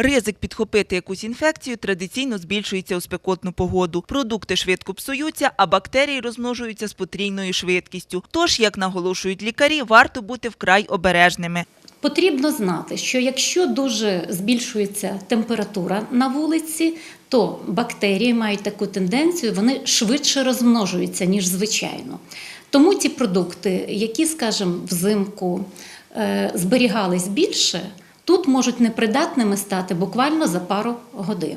Ризик підхопити якусь інфекцію традиційно збільшується у спекотну погоду. Продукти швидко псуються, а бактерії розмножуються з потрійною швидкістю. Тож, як наголошують лікарі, варто бути вкрай обережними. Потрібно знати, що якщо дуже збільшується температура на вулиці, то бактерії мають таку тенденцію, вони швидше розмножуються, ніж звичайно. Тому ті продукти, які, скажімо, взимку е, зберігались більше, тут можуть непридатними стати буквально за пару годин.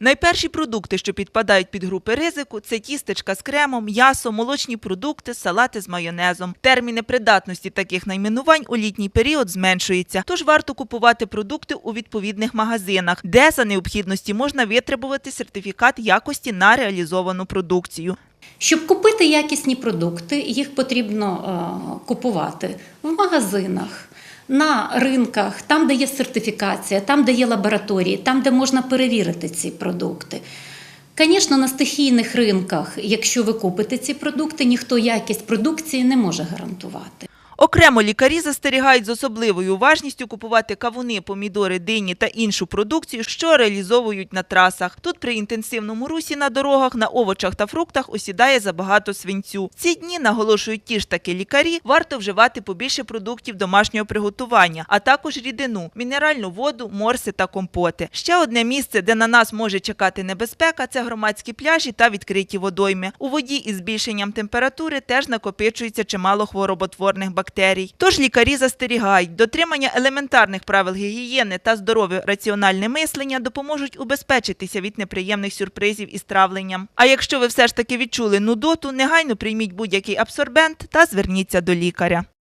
Найперші продукти, що підпадають під групи ризику, це тістечка з кремом, м'ясо, молочні продукти, салати з майонезом. Терміни придатності таких найменувань у літній період зменшуються, тож варто купувати продукти у відповідних магазинах, де за необхідності можна витребувати сертифікат якості на реалізовану продукцію. Щоб купити якісні продукти, їх потрібно е, купувати в магазинах, на ринках, там, де є сертифікація, там, де є лабораторії, там, де можна перевірити ці продукти. Звісно, на стихійних ринках, якщо ви купите ці продукти, ніхто якість продукції не може гарантувати. Окремо лікарі застерігають з особливою уважністю купувати кавуни, помідори, дині та іншу продукцію, що реалізовують на трасах. Тут при інтенсивному русі на дорогах, на овочах та фруктах осідає забагато свинцю. Ці дні наголошують ті ж таки лікарі, варто вживати побільше продуктів домашнього приготування, а також рідину, мінеральну воду, морси та компоти. Ще одне місце, де на нас може чекати небезпека, це громадські пляжі та відкриті водойми. У воді із збільшенням температури теж накопичується чимало хвороботворних бактерій. Тож лікарі застерігають, дотримання елементарних правил гігієни та здорове раціональне мислення допоможуть убезпечитися від неприємних сюрпризів із травленням. А якщо ви все ж таки відчули нудоту, негайно прийміть будь-який абсорбент та зверніться до лікаря.